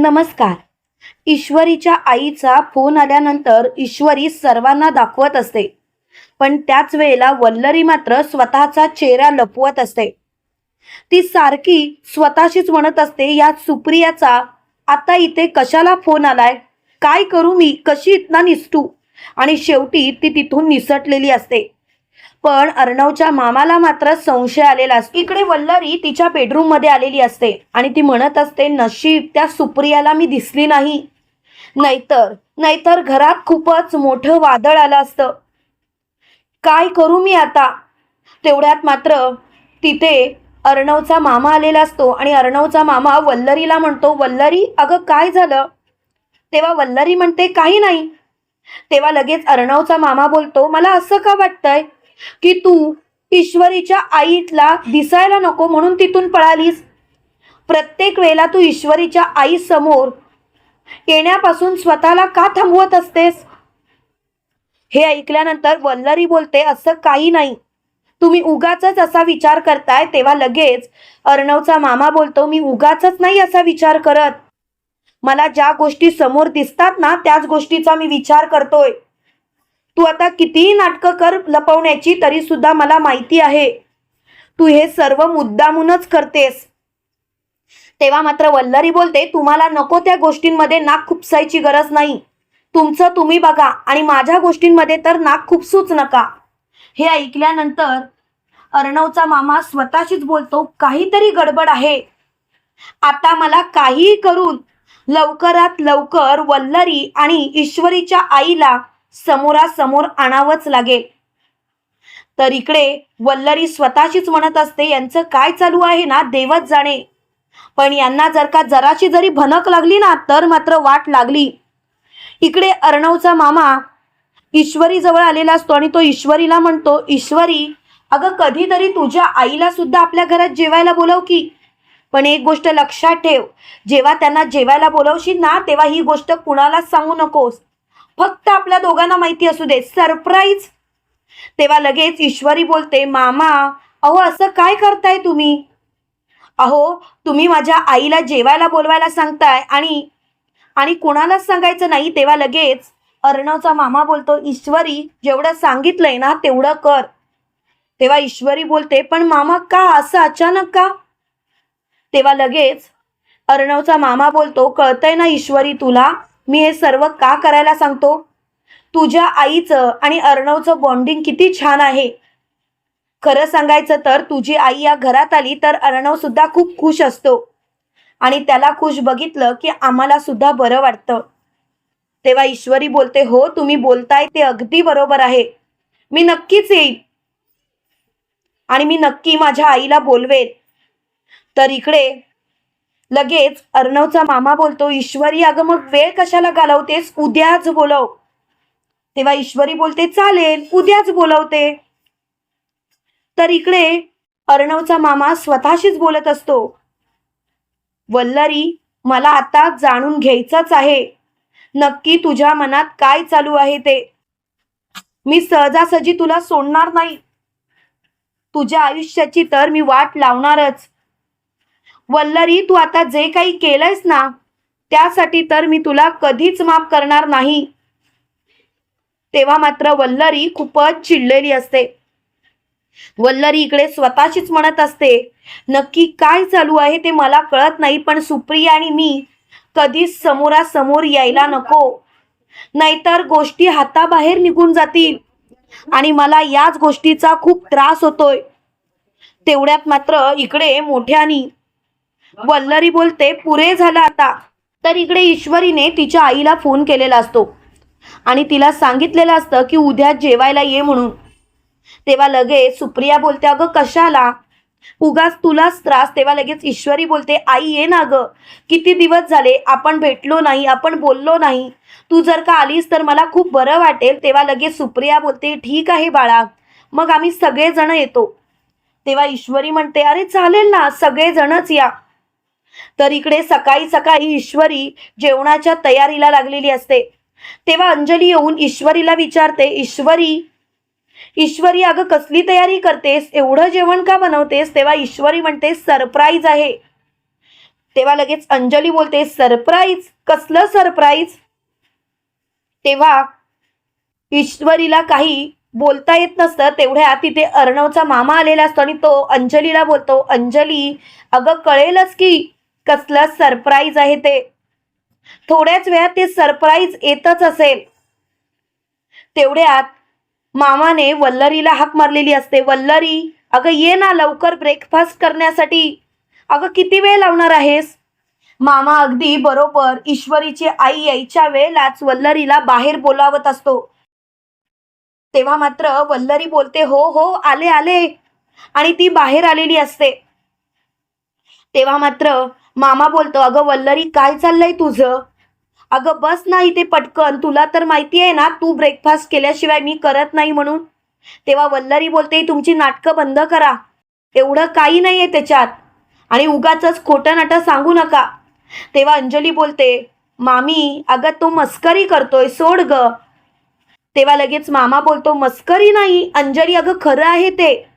नमस्कार. ईश्वरीच्या आईचा फोन आल्यानंतर ईश्वरी सर्वांना दाखवत असते. पण त्याच वेळेला वल्लरी मात्र स्वतःचा चेहरा लपवत असते. ती सारखी स्वतःशीच म्हणत असते या सुप्रियाचा आता इथे कशाला फोन आलाय? काय करू मी? कशी इतना निसटू? आणि शेवटी ती तिथून निसटलेली असते. पण अर्णवच्या मामाला मात्र संशय आलेला असतो. इकडे वल्लरी तिच्या बेडरूममध्ये आलेली असते आणि ती म्हणत असते नशीब त्या सुप्रियाला मी दिसली नाही. नाहीतर नाहीतर घरात खूपच मोठं वादळ आलं असतं. काय करू मी आता? तेवढ्यात मात्र तिथे अर्णवचा मामा आलेला असतो आणि अर्णवचा मामा वल्लरीला म्हणतो वल्लरी अगं काय झालं? तेव्हा वल्लरी म्हणते काही नाही. तेव्हा लगेच अर्णवचा मामा बोलतो मला असं का वाटतंय? की तू ईश्वरीच्या आईला दिसायला नको म्हणून तिथून पळालीस? प्रत्येक वेळेला तू ईश्वरीच्या आई समोर येण्यापासून स्वतःला का थांबवत असतेस? हे ऐकल्यानंतर वल्लरी बोलते असं काही नाही. तुम्ही उगाच असा विचार करताय तेव्हा लगेच अर्णवचा मामा बोलतो मी उगाच नाही असा विचार करत. मला ज्या गोष्टी समोर दिसतात ना त्याच गोष्टीचा मी विचार करतोय. तू आता कितीही नाटकं कर लपवण्याची तरी सुद्धा मला माहिती आहे. तू हे सर्व मुद्दामूनच करतेस. तेव्हा मात्र वल्लरी बोलते तुम्हाला नको त्या गोष्टींमध्ये नाक खुपसायची गरज नाही. तुमचं तुम्ही बघा आणि माझ्या गोष्टींमध्ये तर नाक खुपसूच नका. हे ऐकल्यानंतर अर्णवचा मामा स्वतःशीच बोलतो काहीतरी गडबड आहे. आता मला काहीही करून लवकरात लवकर वल्लरी आणि ईश्वरीच्या आईला समोरासमोर आणावंच लागेल. तर इकडे वल्लरी स्वतःशीच म्हणत असते यांचं काय चालू आहे ना देवच जाणे. पण यांना जर का जराशी जरी भनक लागली ना तर मात्र वाट लागली. इकडे अर्णवचा मामा ईश्वरी जवळ आलेला असतो आणि तो ईश्वरीला म्हणतो ईश्वरी अगं कधीतरी तुझ्या आईला सुद्धा आपल्या घरात जेवायला बोलव की. पण एक गोष्ट लक्षात ठेव जेव्हा त्यांना जेवायला बोलवशील ना तेव्हा ही गोष्ट कुणालाच सांगू नकोस. फक्त आपल्या दोघांना माहिती असू दे. सरप्राईज तेव्हा लगेच ईश्वरी बोलते मामा अहो असं काय करताय तुम्ही? अहो तुम्ही माझ्या आईला जेवायला बोलवायला सांगताय आणि आणि कुणालाच सांगायचं नाही. तेव्हा लगेच अर्णवचा मामा बोलतो ईश्वरी जेवढं सांगितलंय ना तेवढं कर. तेव्हा ईश्वरी बोलते पण मामा का असं अचानक का? तेव्हा लगेच अर्णवचा मामा बोलतो कळतंय ना ईश्वरी तुला? मी हे सर्व का करायला सांगतो? तुझ्या आईचं आणि अर्णवचं बॉन्डिंग किती छान आहे. खरं सांगायचं तर तुझी आई या घरात आली तर अर्णव सुद्धा खूप खुश असतो. आणि त्याला खुश बघितलं की आम्हाला सुद्धा बरं वाटतं. तेव्हा ईश्वरी बोलते हो तुम्ही बोलताय ते अगदी बरोबर आहे. मी नक्कीच येईल आणि मी नक्की माझ्या आईला बोलवेन. तर इकडे लगेच अर्णवचा मामा बोलतो ईश्वरी अगं मग वेळ कशाला घालवतेस? उद्याच बोलव. तेव्हा ईश्वरी बोलते चालेल उद्याच बोलवते. तर इकडे अर्णवचा मामा स्वतःशीच बोलत असतो वल्लरी मला आता जाणून घ्यायचंच आहे. नक्की तुझ्या मनात काय चालू आहे ते? मी सहजासहजी तुला सोडणार नाही. तुझ्या आयुष्याची तर मी वाट लावणारच. वल्लरी तू आता जे काही केलंयस ना त्यासाठी तर मी तुला कधीच माफ करणार नाही. तेव्हा मात्र वल्लरी खूपच चिडलेली असते. वल्लरी इकडे स्वतःशीच म्हणत असते नक्की काय चालू आहे ते मला कळत नाही पण सुप्रिया आणि मी कधीच समोरासमोर यायला नको. नाहीतर गोष्टी हाताबाहेर निघून जातील आणि मला याच गोष्टीचा खूप त्रास होतोय. तेवढ्यात मात्र इकडे मोठ्यानी वल्लरी बोलते पुरे झालं आता. तर इकडे ईश्वरीने तिच्या आईला फोन केलेला असतो. आणि तिला सांगितलेलं असतं की उद्या जेवायला ये म्हणून. तेव्हा लगेच सुप्रिया बोलते अगं कशाला? उगाच तुलाच त्रास. तेव्हा लगेच ईश्वरी बोलते आई ये ना ग. किती दिवस झाले? आपण भेटलो नाही आपण बोललो नाही. तू जर का आलीस तर मला खूप बरं वाटेल. तेव्हा लगेच सुप्रिया बोलते ठीक आहे बाळा. मग आम्ही सगळेजण येतो. तेव्हा ईश्वरी म्हणते अरे चालेल ना. सगळेजणच या. तर इकडे सकाळी सकाळी ईश्वरी जेवणाच्या तयारीला लागलेली असते. तेव्हा अंजली येऊन ईश्वरीला विचारते ईश्वरी ईश्वरी अगं कसली तयारी करतेस? एवढं जेवण का बनवतेस? तेव्हा ईश्वरी म्हणते सरप्राईज आहे. तेव्हा लगेच अंजली बोलते सरप्राईज? कसलं सरप्राईज? तेव्हा ईश्वरीला काही बोलता येत नसतं. तेवढ्या तिथे अर्णवचा मामा आलेला असतो आणि तो अंजलीला बोलतो अंजली अगं कळेलच की कसलं सरप्राईज आहे ते. थोड्याच वेळात ते सरप्राईज येतच असेल. तेवढ्यात मामाने वल्लरीला हाक मारलेली असते. वल्लरी अगं ये ना लवकर ब्रेकफास्ट करण्यासाठी. अगं किती वेळ लावणार आहेस? मामा अगदी बरोबर ईश्वरीची आई यायच्या वेळेलाच वल्लरीला बाहेर बोलावत असतो. तेव्हा मात्र वल्लरी बोलते हो हो आले आले. आणि ती बाहेर आलेली असते. तेव्हा मात्र मामा बोलतो अगं वल्लरी काय चाललंय तुझं? अगं बस ना इथे पटकन. तुला तर माहिती आहे ना तू ब्रेकफास्ट केल्याशिवाय मी करत नाही म्हणून. तेव्हा वल्लरी बोलते तुमची नाटकं बंद करा. एवढं काही नाही आहे त्याच्यात. आणि उगाच खोटं नाटं सांगू नका. तेव्हा अंजली बोलते मामी अगं तो मस्करी करतोय सोड ग. तेव्हा लगेच मामा बोलतो मस्करी नाही. अंजली अगं खरं आहे ते.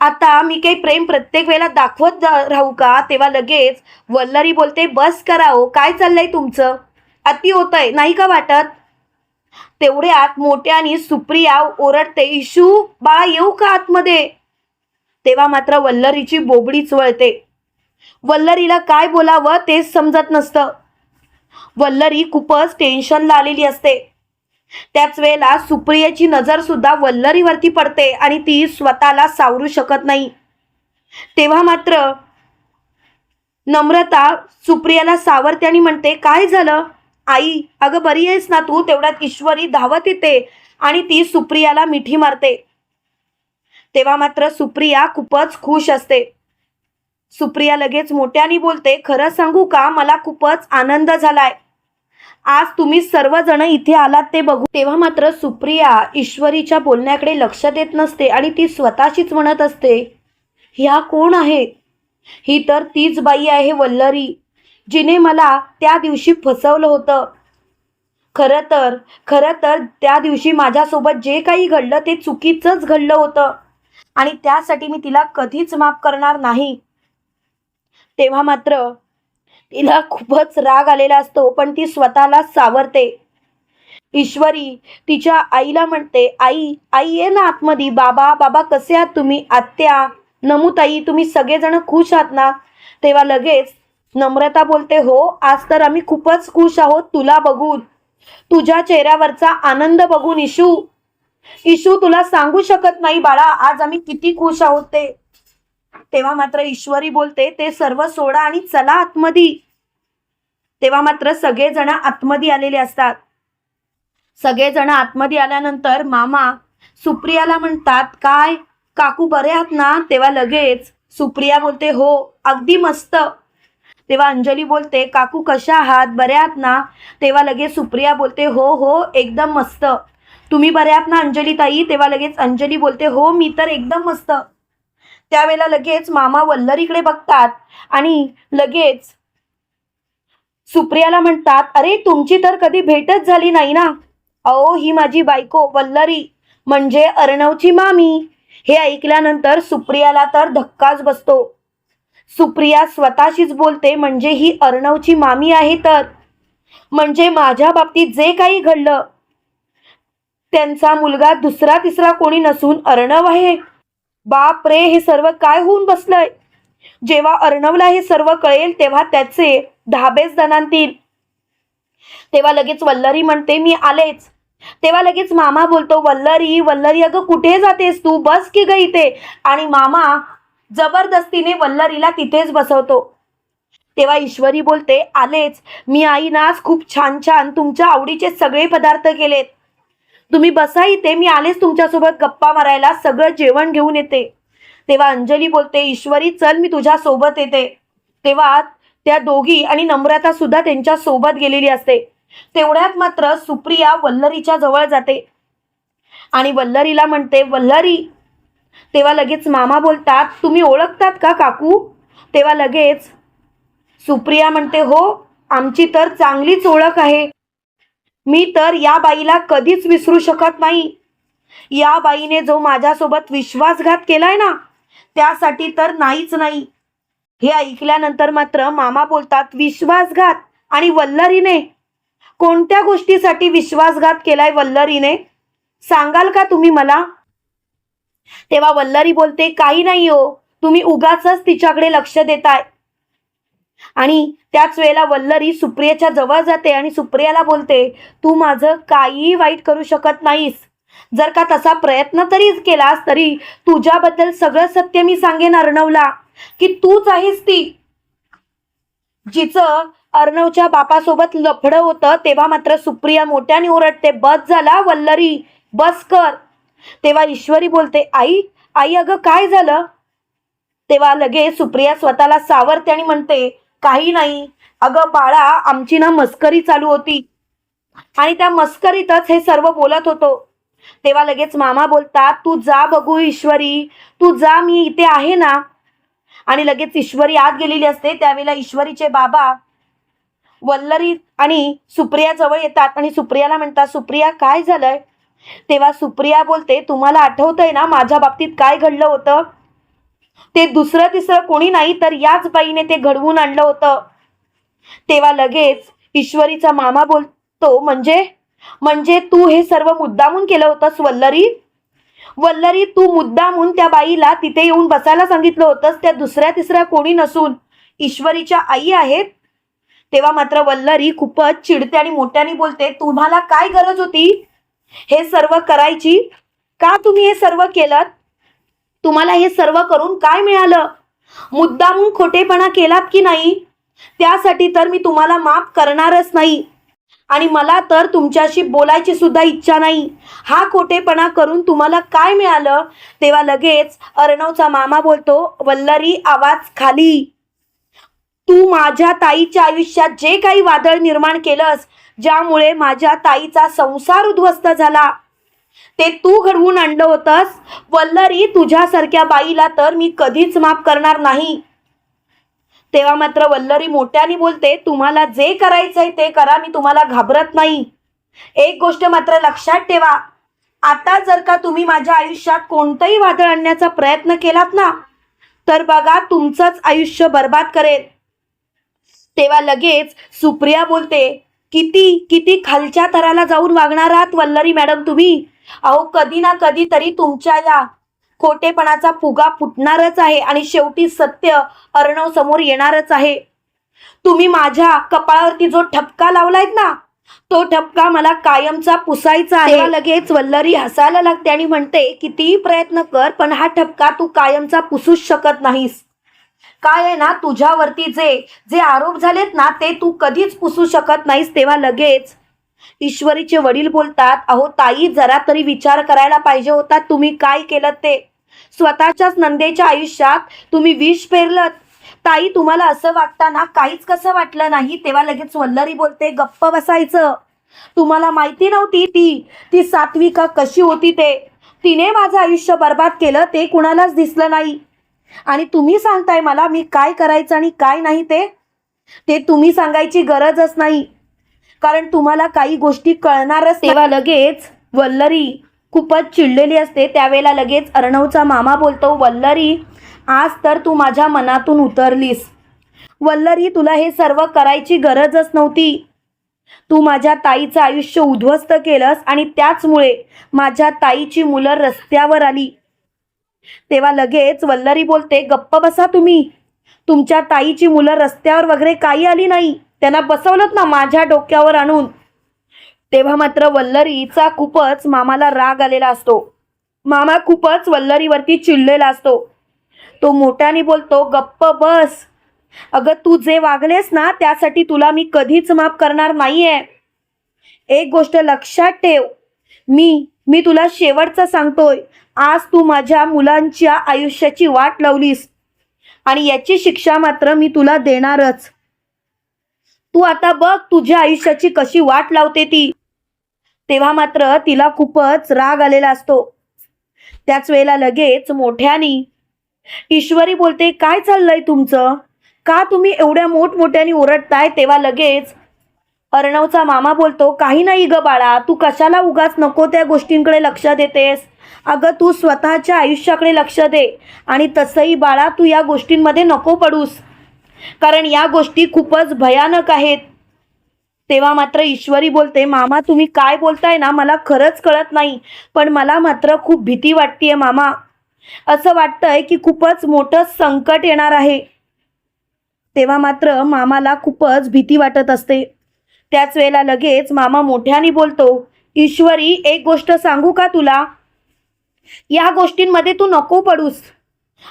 आता मी काही प्रेम प्रत्येक वेळेला दाखवत जा- राहू का? तेव्हा लगेच वल्लरी बोलते बस कराओ हो, काय चाललंय तुमचं? अति होतंय नाही का वाटत? तेवढ्यात मोठ्याने सुप्रिया ओरडते इशू बाळा येऊ का आतमध्ये? तेव्हा मात्र वल्लरीची बोबडीच वळते वल्लरीला काय बोलावं तेच समजत नसतं. वल्लरी खूपच टेन्शनला आलेली असते. त्याच वेळेला सुप्रियाची नजर सुद्धा वल्लरीवरती पडते आणि ती स्वतःला सावरू शकत नाही. तेव्हा मात्र नम्रता सुप्रियाला सावरते आणि म्हणते काय झालं? आई अगं बरी आहेस ना तू? तेवढ्यात ईश्वरी धावत येते आणि ती सुप्रियाला मिठी मारते. तेव्हा मात्र सुप्रिया खूपच खुश असते. सुप्रिया लगेच मोठ्याने बोलते खरं सांगू का? मला खूपच आनंद झालाय. आज तुम्ही सर्वजण इथे आलात ते बघू. तेव्हा मात्र सुप्रिया ईश्वरीच्या बोलण्याकडे लक्ष देत नसते आणि ती स्वतःशीच म्हणत असते ह्या कोण आहेत? ही तर तीच बाई आहे वल्लरी जिने मला त्या दिवशी फसवलं होतं. खरं तर खरं तर त्या दिवशी माझ्यासोबत जे काही घडलं ते चुकीचंच घडलं होतं आणि त्यासाठी मी तिला कधीच माफ करणार नाही. तेव्हा मात्र तिला खूपच राग आलेला असतो पण ती स्वतःला सावरते. ईश्वरी तिच्या आईला म्हणते आई आई ये ना आतमध्ये. बाबा बाबा कसे आहात तुम्ही? आत्या नमुताई तुम्ही सगळेजण खुश आहात ना? तेव्हा लगेच नम्रता बोलते हो आज तर आम्ही खूपच खुश आहोत तुला बघून. तुझ्या चेहऱ्यावरचा आनंद बघून इशू इशू तुला सांगू शकत नाही बाळा आज आम्ही किती खुश आहोत ते. तेव्हा मात्र ईश्वरी बोलते ते सर्व सोडा आणि चला आतमध्ये तेव्हा मात्र सगळेजण आतमध्ये आलेले असतात. सगळेजण आतमध्ये आल्यानंतर मामा सुप्रियाला म्हणतात काय काकू बरे आहात ना? तेव्हा लगेच सुप्रिया बोलते हो अगदी मस्त. तेव्हा अंजली बोलते काकू कशा आहात? बरे आहात ना? तेव्हा लगेच सुप्रिया बोलते हो हो एकदम मस्त. तुम्ही बरे आहात ना अंजली ताई? तेव्हा लगेच अंजली बोलते हो मी तर एकदम मस्त. त्यावेळेला लगेच मामा वल्लरीकडे बघतात आणि लगेच सुप्रियाला म्हणतात अरे तुमची तर कधी भेटच झाली नाही ना? अहो ही माझी बायको वल्लरी म्हणजे अर्णवची मामी. हे ऐकल्यानंतर सुप्रियाला तर धक्काच बसतो. सुप्रिया स्वतःशीच बोलते म्हणजे ही अर्णवची मामी आहे तर? म्हणजे माझ्या बाबतीत जे काही घडलं त्यांचा मुलगा दुसरा तिसरा कोणी नसून अर्णव आहे? बाप रे हे सर्व काय होऊन बसलंय? जेव्हा अर्णवला हे सर्व कळेल तेव्हा त्याचे धाबेच दणांतील. तेव्हा लगेच वल्लरी म्हणते मी आलेच. तेव्हा लगेच मामा बोलतो वल्लरी वल्लरी अगं कुठे जातेस तू? बस की ग इथे. आणि मामा जबरदस्तीने वल्लरीला तिथेच बसवतो. तेव्हा ईश्वरी बोलते आलेच. मी आईनाच खूप छान छान तुमच्या आवडीचे सगळे पदार्थ केलेत. तुम्ही बसा इथे मी आलेच तुमच्यासोबत गप्पा मारायला सगळं जेवण घेऊन येते. तेव्हा अंजली बोलते ईश्वरी चल मी तुझ्या सोबत येते. तेव्हा त्या दोघी आणि नम्रता सुद्धा त्यांच्यासोबत गेलेली असते. तेवढ्यात मात्र सुप्रिया वल्लरीच्या जवळ जाते. आणि वल्लरीला म्हणते वल्लरी तेव्हा लगेच मामा बोलतात तुम्ही ओळखतात का काकू? तेव्हा लगेच सुप्रिया म्हणते हो आमची तर चांगलीच ओळख आहे. मी तर या बाईला कधीच विसरू शकत नाही. या बाईने जो माझ्यासोबत विश्वासघात केलाय ना त्यासाठी तर नाहीच नाही. हे ऐकल्यानंतर मात्र मामा बोलतात विश्वासघात आणि वल्लरीने? कोणत्या गोष्टीसाठी विश्वासघात केलाय वल्लरीने? सांगाल का तुम्ही मला? तेव्हा वल्लरी बोलते काही नाही हो तुम्ही उगाच तिच्याकडे लक्ष देताय. आणि त्याच वेळेला वल्लरी सुप्रियाच्या जवळ जाते आणि सुप्रियाला बोलते तू माझं काहीही वाईट करू शकत नाहीस. जर का तसा प्रयत्न तरी केलास तरी तुझ्याबद्दल सगळं सत्य मी सांगेन अर्णवला की तूच आहेस ती. जिचं अर्णवच्या बापासोबत लफडं होतं तेव्हा मात्र सुप्रिया मोठ्याने ओरडते बस झाला वल्लरी बस कर. तेव्हा ईश्वरी बोलते आई आई अगं काय झालं? तेव्हा लगेच सुप्रिया स्वतःला सावरते आणि म्हणते काही नाही. अगं बाळा आमची ना मस्करी चालू होती. आणि त्या मस्करीतच हे सर्व बोलत होतो. तेव्हा लगेच मामा बोलतात तू जा बघू ईश्वरी तू जा मी इथे आहे ना. आणि लगेच ईश्वरी आत गेलेली असते. त्यावेळेला ईश्वरीचे बाबा वल्लरी आणि सुप्रिया जवळ येतात. आणि सुप्रियाला म्हणतात सुप्रिया काय झालंय? तेव्हा सुप्रिया बोलते तुम्हाला आठवतंय ना माझ्या बाबतीत काय घडलं होतं? ते दुसरं तिसरं कोणी नाही तर याच बाईने ते घडवून आणलं होतं. तेव्हा लगेच ईश्वरीचा मामा बोलतो म्हणजे? म्हणजे तू हे सर्व मुद्दामून केलं होतंस वल्लरी? वल्लरी तू मुद्दामून त्या बाईला तिथे येऊन बसायला सांगितलं होतंस त्या दुसऱ्या तिसऱ्या कोणी नसून? ईश्वरीच्या आई आहेत? तेव्हा मात्र वल्लरी खूपच चिडते आणि मोठ्याने बोलते तुम्हाला काय गरज होती? हे सर्व करायची? का तुम्ही हे सर्व केलं तुम्हाला हे सर्व करून काय मिळालं? मुद्दामून खोटेपणा केलात की नाही? त्यासाठी तर मी तुम्हाला माफ करणारच नाही. आणि मला तर तुमच्याशी बोलायची सुद्धा इच्छा नाही. हा खोटेपणा करून तुम्हाला काय मिळालं? तेव्हा लगेच अर्णवचा मामा बोलतो वल्लरी आवाज खाली. तू माझ्या ताईच्या आयुष्यात जे काही वादळ निर्माण केलंस ज्यामुळे माझ्या ताईचा संसार उद्ध्वस्त झाला. ते तू घडवून आणलं होतंस? वल्लरी तुझ्यासारख्या बाईला तर मी कधीच माफ करणार नाही. तेव्हा मात्र वल्लरी मोठ्याने बोलते तुम्हाला जे करायचंय ते करा मी तुम्हाला घाबरत नाही. एक गोष्ट मात्र लक्षात ठेवा आता जर का तुम्ही माझ्या आयुष्यात कोणतंही वादळ आणण्याचा प्रयत्न केलात ना तर बघा तुमचंच आयुष्य बर्बाद करेल. तेव्हा लगेच सुप्रिया बोलते किती किती खालच्या थराला जाऊन वागणार आहात वल्लरी मॅडम तुम्ही? अहो कधी ना कधी तरी तुमच्या या खोटेपणाचा फुगा फुटणारच आहे आणि शेवटी सत्य अर्णव समोर येणारच आहे. तुम्ही माझ्या कपाळावरती जो ठपका लावलायत ना तो ठपका मला कायमचा पुसायचा आहे. लगेच वल्लरी हसायला लागते आणि म्हणते कितीही प्रयत्न कर पण हा ठपका तू कायमचा पुसूच शकत नाहीस. काय आहे ना तुझ्यावरती जे जे आरोप झालेत ना ते तू कधीच पुसू शकत नाहीस. तेव्हा लगेच ईश्वरीचे वडील बोलतात अहो ताई जरा तरी विचार करायला पाहिजे होता. तुम्ही काय केलं ते? स्वतःच्याच नंदेच्या आयुष्यात तुम्ही विष पेरलत. ताई तुम्हाला असं वागताना काहीच कसं वाटलं नाही? तेव्हा लगेच वल्लरी बोलते गप्प बसायचं. तुम्हाला माहिती नव्हती ती? ती सात्विका कशी होती ते? तिने माझं आयुष्य बर्बाद केलं ते कुणालाच दिसलं नाही. आणि तुम्ही सांगताय मला मी काय करायचं आणि काय नाही ते? ते तुम्ही सांगायची गरजच नाही. कारण तुम्हाला काही गोष्टी कळणारच तेव्हा लगेच वल्लरी खूपच चिडलेली असते. त्यावेळेला लगेच अर्णवचा मामा बोलतो वल्लरी आज तर तू माझ्या मनातून उतरलीस. वल्लरी तुला हे सर्व करायची गरजच नव्हती. तू माझ्या ताईचं आयुष्य उद्ध्वस्त केलंस आणि त्याचमुळे माझ्या ताईची मुलं रस्त्यावर आली. तेव्हा लगेच वल्लरी बोलते गप्प बसा तुम्ही. तुमच्या ताईची मुलं रस्त्यावर वगैरे काही आली नाही. त्यांना बसवलं ना माझ्या डोक्यावर आणून. तेव्हा मात्र वल्लरीचा खूपच मामाला राग आलेला असतो. मामा खूपच वल्लरीवरती चिडलेला असतो. तो मोठ्याने बोलतो गप्प बस. अगं तू जे वागलेस ना त्यासाठी तुला मी कधीच माफ करणार नाहीये. एक गोष्ट लक्षात ठेव. मी मी तुला शेवटचं सांगतोय. आज तू माझ्या मुलांच्या आयुष्याची वाट लावलीस. आणि याची शिक्षा मात्र मी तुला देणारच. तू आता बघ तुझ्या आयुष्याची कशी वाट लावते ती. तेव्हा मात्र तिला खूपच राग आलेला असतो. त्याच वेळेला लगेच मोठ्यानी ईश्वरी बोलते काय चाललंय तुमचं? का तुम्ही एवढ्या मोठमोठ्याने ओरडताय? तेव्हा लगेच अर्णवचा मामा बोलतो काही नाही ग बाळा तू कशाला उगाच नको त्या गोष्टींकडे लक्ष देतेस? अगं तू स्वतःच्या आयुष्याकडे लक्ष दे आणि तसंही बाळा तू या गोष्टींमध्ये नको पडूस. कारण या गोष्टी खूपच भयानक आहेत. तेव्हा मात्र ईश्वरी बोलते मामा तुम्ही काय बोलताय ना मला खरंच कळत नाही पण मला मात्र खूप भीती वाटतेय मामा. असं वाटतंय की खूपच मोठं संकट येणार आहे. तेव्हा मात्र मामाला खूपच भीती वाटत असते. त्याच वेळेला लगेच मामा मोठ्याने बोलतो ईश्वरी एक गोष्ट सांगू का तुला? या गोष्टींमध्ये तू नको पडूस.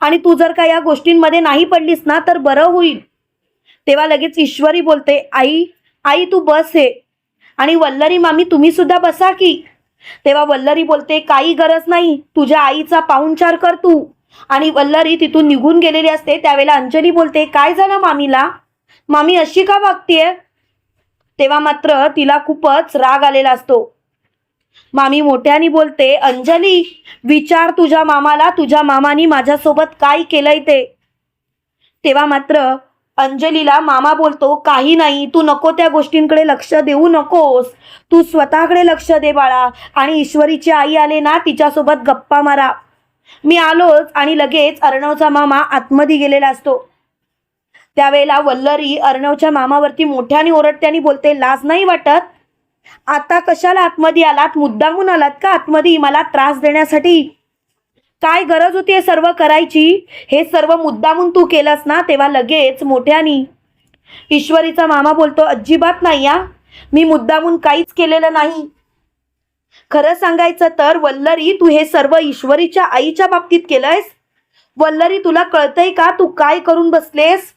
आणि तू जर का या गोष्टींमध्ये नाही पडलीस ना तर बरं होईल. तेव्हा लगेच ईश्वरी बोलते आई आई तू बस हे. आणि वल्लरी मामी तुम्ही सुद्धा बसा की. तेव्हा वल्लरी बोलते काही गरज नाही तुझ्या आईचा पाहुणचार कर तू. आणि वल्लरी तिथून निघून गेलेली असते. त्यावेळेला अंजली बोलते काय झालं मामीला? मामी अशी का वागतीये? तेव्हा मात्र तिला खूपच राग आलेला असतो. मामी मोठ्याने बोलते अंजली विचार तुझ्या मामाला तुझ्या मामानी माझ्यासोबत काय केलंय ते? तेव्हा मात्र अंजलीला मामा बोलतो काही नाही तू नको त्या गोष्टींकडे लक्ष देऊ नकोस. तू स्वतःकडे लक्ष दे बाळा आणि ईश्वरीची आई आले ना तिच्यासोबत गप्पा मारा. मी आलोच आणि लगेच अर्णवचा मामा आतमध्ये गेलेला असतो. त्यावेळेला वल्लरी अर्णवच्या मामावरती मोठ्याने ओरडत्याने बोलते लाज नाही वाटत? आता कशाला आतमध्ये आलात? मुद्दामून आलात का आतमध्ये? मला त्रास देण्यासाठी काय गरज होती हे सर्व करायची? हे सर्व मुद्दामून तू केलंस ना तेव्हा लगेच मोठ्यानी. ईश्वरीचा मामा बोलतो अजिबात नाही या मी मुद्दामून काहीच केलेलं नाही. खरं सांगायचं तर वल्लरी तू हे सर्व ईश्वरीच्या आईच्या बाबतीत केलंयस? वल्लरी तुला कळतंय का? तू काय करून बसलेस?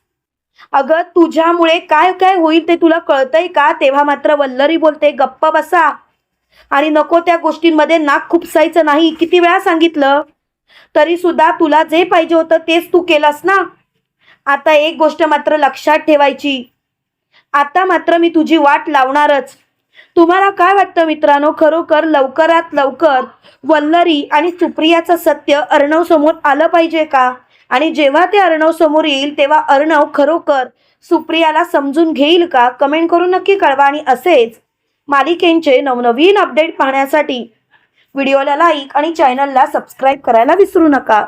अगं तुझ्यामुळे काय काय होईल ते तुला कळतंय का? तेव्हा मात्र वल्लरी बोलते गप्प बसा. आणि नको त्या गोष्टींमध्ये नाक खुपसायचं नाही. किती वेळा सांगितलं? तरी सुद्धा तुला जे पाहिजे होतं तेच तू केलंस ना? आता एक गोष्ट मात्र लक्षात ठेवायची. आता मात्र मी तुझी वाट लावणारच. तुम्हाला काय वाटतं मित्रांनो? खरोखर लवकरात लवकर वल्लरी आणि सुप्रियाचं सत्य अर्णव समोर आलं पाहिजे का? आणि जेव्हा ते अर्णव समोर येईल तेव्हा अर्णव खरोखर सुप्रियाला समजून घेईल का? कमेंट करून नक्की कळवा. आणि असेच मालिकेंचे नवनवीन अपडेट पाहण्यासाठी व्हिडिओला लाईक आणि चॅनलला सबस्क्राईब करायला विसरू नका.